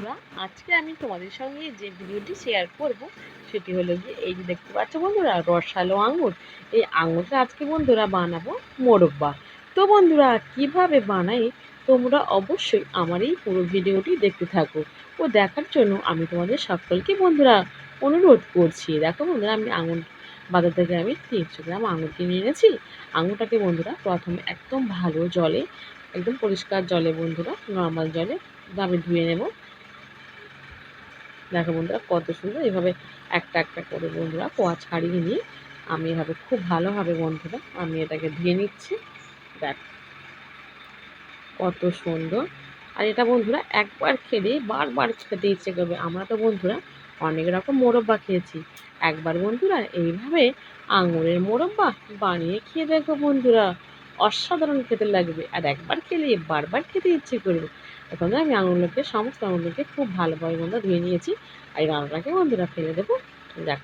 বন্ধুরা, আজকে আমি তোমাদের সঙ্গে যে ভিডিওটি শেয়ার করব, সেটি হলো যে এই যে দেখতে পাচ্ছ বন্ধুরা, রসালো আঙুর। এই আঙুরটা আজকে বন্ধুরা বানাবো মোরব্বা। তো বন্ধুরা, কীভাবে বানাই তোমরা অবশ্যই আমার এই পুরো ভিডিওটি দেখতে থাকো ও দেখার জন্য আমি তোমাদের সকলকে বন্ধুরা অনুরোধ করছি। দেখো বন্ধুরা, আমি আঙুর বাজার থেকে আমি তিনশো গ্রাম আঙুর কিনে এনেছি। আঙুরটাকে বন্ধুরা প্রথমে একদম ভালো জলে, একদম পরিষ্কার জলে বন্ধুরা, নর্মাল জলে আমি ধুয়ে নেব। দেখো বন্ধুরা, কত সুন্দর। এভাবে একটা একটা করে বন্ধুরা কোয়া ছাড়িয়ে নিয়ে আমি এভাবে খুব ভালোভাবে বন্ধুরা আমি এটাকে ধুয়ে নিচ্ছি। দেখ, কত সুন্দর। আর এটা বন্ধুরা একবার খেলে, বারবার খেতে ইচ্ছে করবে। আমরা তো বন্ধুরা অনেক রকম মোরব্বা খেয়েছি। একবার বন্ধুরা এইভাবে আঙুরের মোরব্বা বানিয়ে খেয়ে দেখো বন্ধুরা, অসাধারণ খেতে লাগবে। আর একবার খেলে, বারবার খেতে ইচ্ছে করবে। এখন আমি আঙুরগুলোকে সমস্ত আঙুরগুলোকে খুব ভালোভাবে বন্ধুরা ধুয়ে নিয়েছি। আর এই রান্নাটাকে বন্ধুরা ফেলে দেবো। দেখ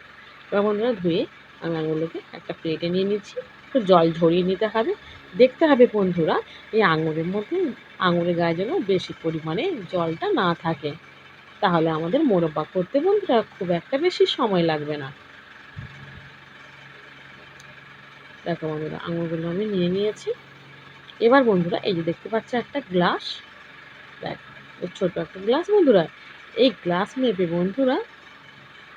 এবার বন্ধুরা ধুয়ে আমি আঙুরগুলোকে একটা প্লেটে নিয়ে নিচ্ছি। একটু জল ঝরিয়ে নিতে হবে। দেখতে হবে বন্ধুরা, এই আঙুরের মধ্যে, আঙুরের গায়ে যেন বেশি পরিমাণে জলটা না থাকে। তাহলে আমাদের মোরব্বা করতে বন্ধুরা খুব একটা বেশি সময় লাগবে না। দেখো বন্ধুরা, আঙুরগুলো আমি নিয়ে নিয়েছি। এবার বন্ধুরা, এই যে দেখতে পাচ্ছ একটা গ্লাস। দেখ ছোট একটা গ্লাস বন্ধুরা। এই গ্লাস মেপে বন্ধুরা,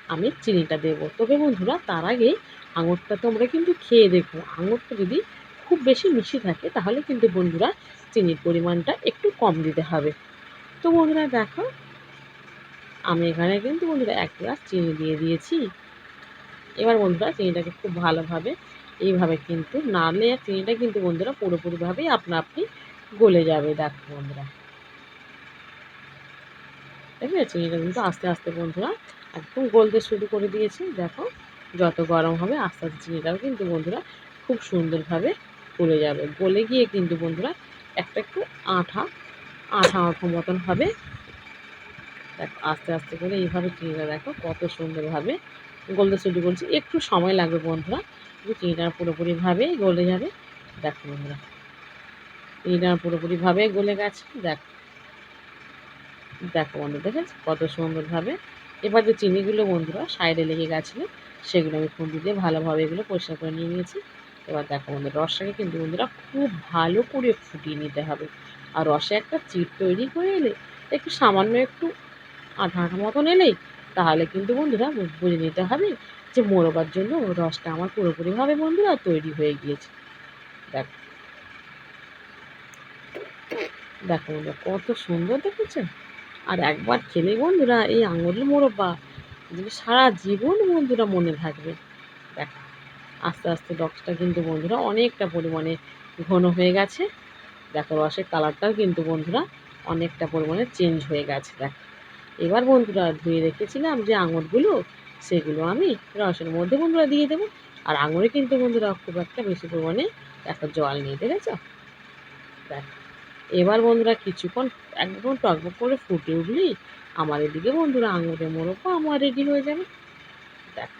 আমি চিনিটা দেবো। তবে বন্ধুরা, তার আগে আঙুরটা তোমরা কিন্তু খেয়ে দেখো। আঙুরটা যদি খুব বেশি মিষ্টি থাকে, তাহলে কিন্তু বন্ধুরা চিনির পরিমাণটা একটু কম দিতে হবে। তো বন্ধুরা, দেখো, আমি এখানে কিন্তু বন্ধুরা এক গ্লাস চিনি দিয়ে দিয়েছি। এবার বন্ধুরা, চিনিটাকে খুব ভালোভাবে এইভাবে কিন্তু নাড়লে, চিনিটা কিন্তু বন্ধুরা পুরোপুরিভাবেই আপনা আপনি গলে যাবে। দেখো বন্ধুরা। ঠিক আছে? চিনিটা কিন্তু আস্তে আস্তে বন্ধুরা, একদম গলতে শুরু করে দিয়েছি। দেখো, যত গরম হবে আস্তে আস্তে চিনিটাও কিন্তু বন্ধুরা খুব সুন্দরভাবে গলে যাবে। গলে গিয়ে কিন্তু বন্ধুরা একটা একটু আঠা আঠা আঠা মতন হবে। দেখো, আস্তে আস্তে করে এইভাবে চিনিটা দেখো কত সুন্দরভাবে গলতে শুরু করছি। একটু সময় লাগবে বন্ধুরা, কিন্তু চিনিটা পুরোপুরিভাবে গলে যাবে। দেখো বন্ধুরা, চিনিটা পুরোপুরিভাবে গলে গেছে। দেখো দেখো বন্ধু দেখেছ কত সুন্দরভাবে। এবার যে চিনিগুলো বন্ধুরা, সাইডে লেগে গেছিল, সেগুলো আমি খুন্তি দিয়ে ভালোভাবে এগুলো পরিষ্কার করে নিয়ে নিয়েছি। এবার দেখো বন্ধু রসটাকে কিন্তু বন্ধুরা খুব ভালো করে ফুটিয়ে নিতে হবে। আর রসে একটা চিট তৈরি করে এলে, একটু সামান্য একটু আঠা আঠা মতন এলেই তাহলে কিন্তু বন্ধুরা বুঝে নিতে হবে যে মোরবার জন্য রসটা আমার পুরোপুরিভাবে বন্ধুরা তৈরি হয়ে গিয়েছে। দেখো। দেখো বন্ধুরা, কত সুন্দর দেখেছেন? আর একবার খেলে বন্ধুরা, এই আঙুরের মোরব্বা। যেটা সারা জীবন বন্ধুরা মনে থাকবে। দেখ, আস্তে আস্তে রসটা কিন্তু বন্ধুরা অনেকটা পরিমাণে ঘন হয়ে গেছে। দেখো, রসের কালারটাও কিন্তু বন্ধুরা অনেকটা পরিমাণে চেঞ্জ হয়ে গেছে, দেখ। এবার বন্ধুরা ধুয়ে রেখেছিলাম যে আঙুরগুলো, সেগুলো আমি রসের মধ্যে বন্ধুরা দিয়ে দেবো। আর আঙুরে কিন্তু বন্ধুরা খুব একটা বেশি পরিমাণে একটা জল নিয়ে দেখেছ দেখ এবার বন্ধুরা কিছুক্ষণ একদম টকবক করে ফুটে উঠলি, আমার এদিকে বন্ধুরা আঙুরের মোরব্বা আমার রেডি হয়ে যাবে। দেখ।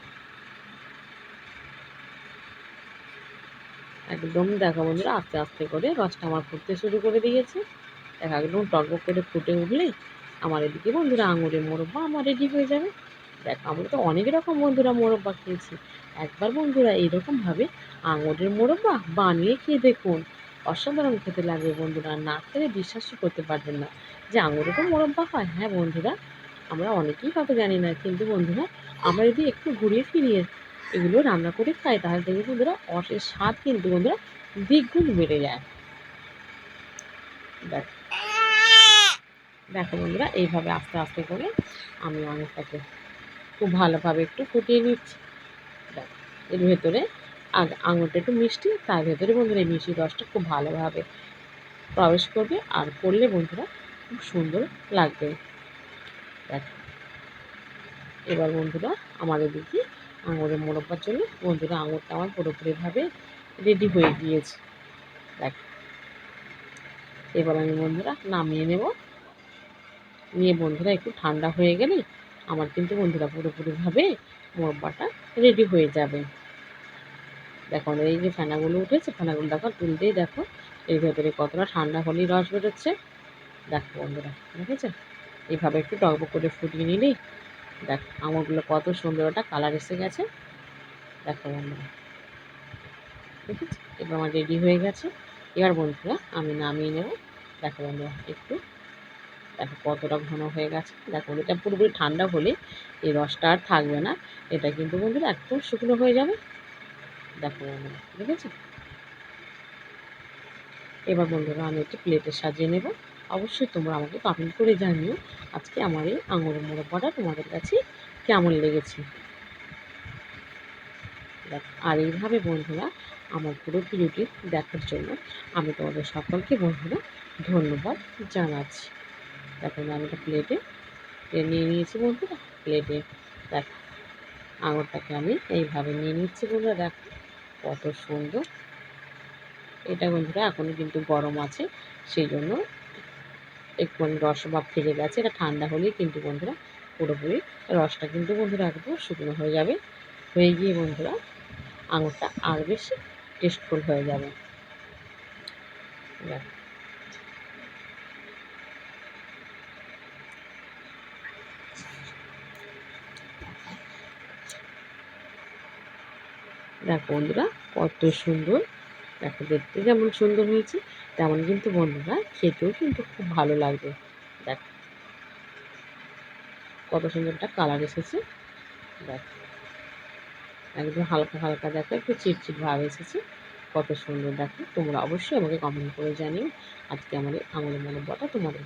একদম দেখো বন্ধুরা, আস্তে আস্তে করে রসটা আমার ফুটতে শুরু করে দিয়েছে। দেখ, একদম টকবক করে ফুটে উঠলেই আমার এদিকে বন্ধুরা আঙুরের মোরব্বা আমার রেডি হয়ে যাবে। দেখ, আমরা তো অনেক রকম বন্ধুরা মোরব্বা খেয়েছি একবার বন্ধুরা এইরকমভাবে আঙুরের মোরব্বা বানিয়ে খেয়ে দেখুন। অসাধারণ খেতে লাগবে বন্ধুরা। না খেলে বিশ্বাসই করতে পারবেন না। যে আঙুরে তো মোরব্বা হয় হ্যাঁ বন্ধুরা? আমরা অনেকেই হয়তো জানি না, কিন্তু বন্ধুরা, আমরা যদি একটু ঘুরিয়ে ফিরিয়ে এগুলো রান্না করে খাই, তাহলে দেখবে বন্ধুরা অসের স্বাদ কিন্তু বন্ধুরা দ্বিগুণ বেড়ে যায়। দেখ। দেখো বন্ধুরা, এইভাবে আস্তে আস্তে করে আমি আঙুরটাকে খুব ভালোভাবে একটু ফুটিয়ে নিচ্ছি। দেখ, এর ভেতরে আঙুরটা একটু মিষ্টি, তার ভেতরে বন্ধুরা এই মিষ্টি রসটা খুব ভালোভাবে প্রবেশ করবে আর করলে বন্ধুরা খুব সুন্দর লাগবে। দেখ। এবার বন্ধুরা আমাদের দিকে আঙুরের মোরব্বার জন্য বন্ধুরা আঙুরটা আমার পুরোপুরিভাবে রেডি হয়ে গিয়েছে। দেখ। এবার আমি বন্ধুরা নামিয়ে নেব। নিয়ে বন্ধুরা একটু ঠান্ডা হয়ে গেলে আমার কিন্তু বন্ধুরা পুরোপুরিভাবে মোরব্বাটা রেডি হয়ে যাবে। দেখো এই যে ফেনাগুলো উঠেছে, ফেনাগুলো দেখো তুলতেই দেখো। এর ভেতরে কতটা ঠান্ডা হলেই রস বেরোচ্ছে। দেখো বন্ধুরা, ঠিক আছে? এইভাবে একটু টকবক করে ফুটিয়ে নিলেই দেখ আঙুরগুলো কত সুন্দর একটা কালার এসে গেছে। দেখো বন্ধুরা, ঠিক আছে? এবার আমার রেডি হয়ে গেছে। এবার বন্ধুরা আমি নামিয়ে নেব। দেখো বন্ধুরা, একটু। দেখো কতটা ঘন হয়ে গেছে। দেখো এটা পুরোপুরি ঠান্ডা হলে এই রসটা আর থাকবে না। এটা কিন্তু বন্ধুরা একদম শুকনো হয়ে যাবে। দেখো বন্ধুরা ঠিক আছে? এবার বন্ধুরা আমি একটু প্লেটে সাজিয়ে নেব। অবশ্যই তোমরা আমাকে কমেন্ট করে জানিও আজকে আমার এই আঙুরের মোড়কটা তোমাদের কাছে কেমন লেগেছে। আর এইভাবে বন্ধুরা আমার পুরো ভিডিওটি দেখার জন্য আমি তোমাদের সকলকে বন্ধুরা ধন্যবাদ জানাচ্ছি। দেখো আমি একটা প্লেটে নিয়ে নিয়েছি বন্ধুরা প্লেটে দেখো, আঙুরটাকে আমি এইভাবে নিয়ে নিচ্ছি বন্ধুরা, দেখো। কত সুন্দর। এটা বন্ধুরা এখনও কিন্তু গরম আছে সেই জন্য একটুখানি রস ভাব থেকে গেছে। এটা ঠান্ডা হলেই কিন্তু বন্ধুরা পুরোপুরি রসটা কিন্তু বন্ধুরা একদম শুকনো হয়ে যাবে। হয়ে গিয়ে বন্ধুরা আঙুরটা আর বেশি টেস্টফুল হয়ে যাবে। দেখো বন্ধুরা, কত সুন্দর। দেখো দেখতে যেমন সুন্দর হয়েছে, তেমন কিন্তু বন্ধুরা খেতেও কিন্তু খুব ভালো লাগবে। দেখো কত সুন্দর একটা কালার এসেছে। দেখো একদম হালকা হালকা দেখো, একটু চিটচিট ভাব এসেছে। কত সুন্দর দেখো, তোমরা অবশ্যই আমাকে কমেন্ট করে জানিও। আজকে আমাদের আঙুলের মনে বটা তোমাদের